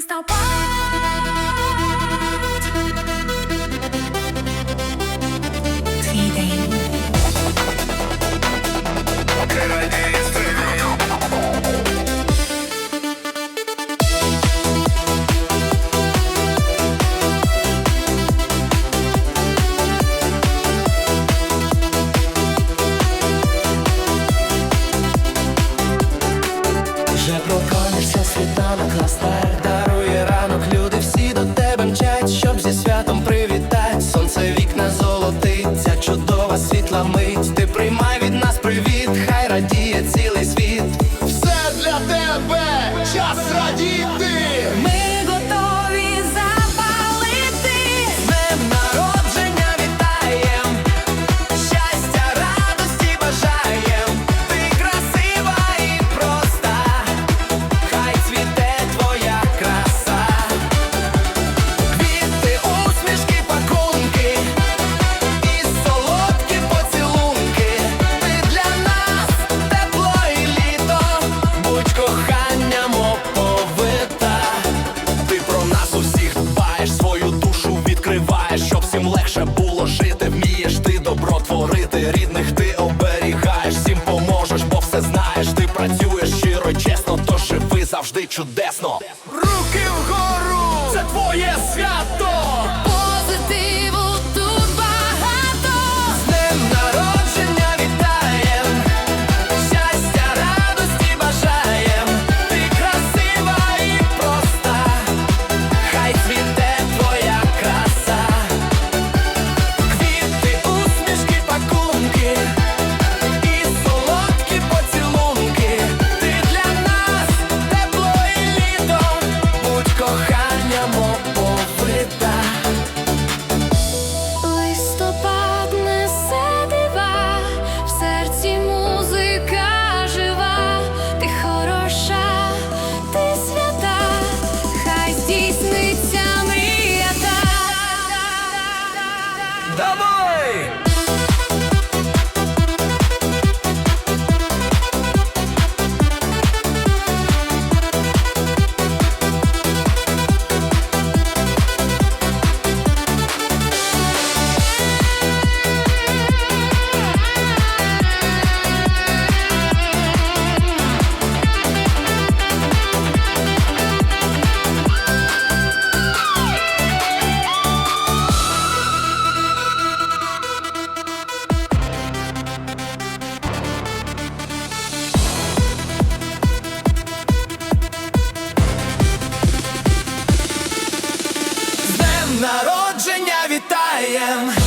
листопад. Твій день. Вже проконився світанок на старта світла мить, ти приймай від. коханням оповита Ти про нас усіх дбаєш, свою душу відкриваєш, щоб всім легше було жити. Вмієш ти добро творити, рідних ти оберігаєш, всім поможеш, бо все знаєш. Ти працюєш щиро, чесно, то живи завжди чудесно. народження вітаєм.